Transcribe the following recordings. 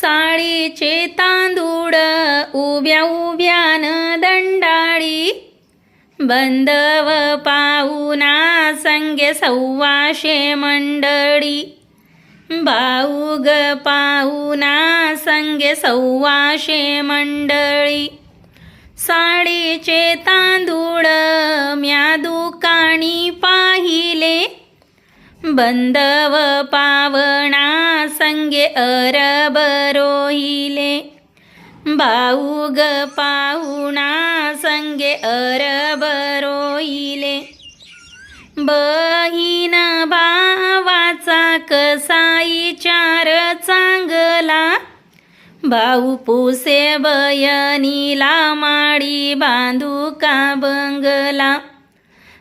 साळीचे तांदूळ उभ्या उभ्यान दंडाळी. बंदव पाहुना संगे सव्वाशे मंडळी. भाऊग पाहुना संगे सव्वाशे मंडळी. साडीचे तांदूळ म्या दुकानी पाहिले. बंदव पावणा संगे अरब रोहिले भाऊग पाहुणा संगे अरब रोहिले बहीण भावाचा कसाई चार चांगला भाऊ पुसे बयनीला माडी बांधू का बंगला.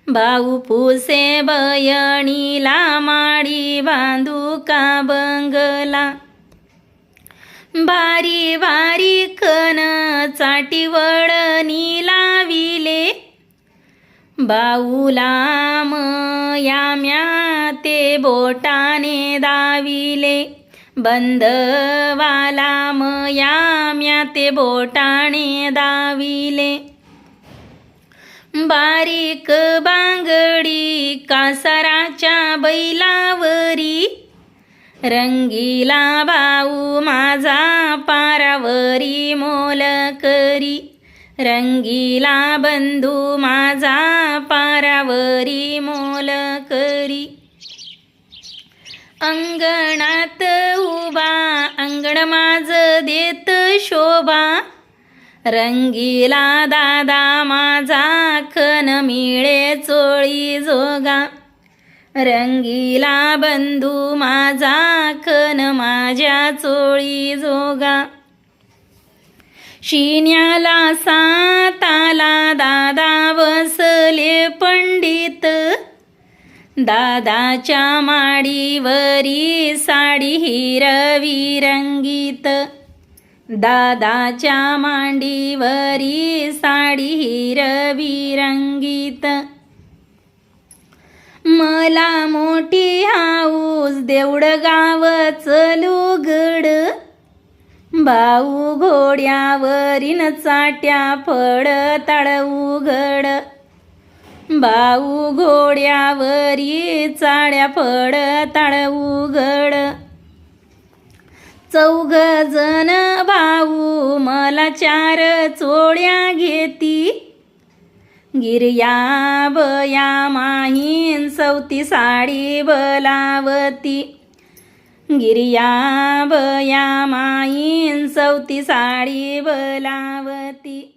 भाऊ पुसे बयणीला माडी बांधू का बंगला? बारी बारी कन चाटीवळणी लाविले बाऊला याम्या ते बोटाने दाविले. बंदवाला मयाम्या ते बोटाने दाविले. बारीक बांगडी कासाराच्या बैलावरी. रंगीला भाऊ माझा पारावरी मोल करी. रंगीला बंधू माझा पारावरी मोल करी. अंगणात उभा अंगण माझ देत शोभा. रंगीला दादा माझा खन मिळे चोळी जोगा. रंगीला बंधू माझा खन माझ्या चोळी जोगा. शिन्याला साताला दादा बसले पंडित. दादाच्या माडीवरी साडी हिरवी रंगीत. दादाच्या मांडीवरी साडी हिरवी रंगीत मला मोठी हाऊस देवड गाव चलुगड भाऊ घोड्यावरीन चाट्या फड ताळ उघड भाऊ घोड्यावरी चाड्या फड ताळ उघड चौघ जण भाऊ मला चार चोळ्या घेती. गिर्या बया माहीन सवती साडी बलावती. गिर्या बया माहीन सवती साडी बलावती.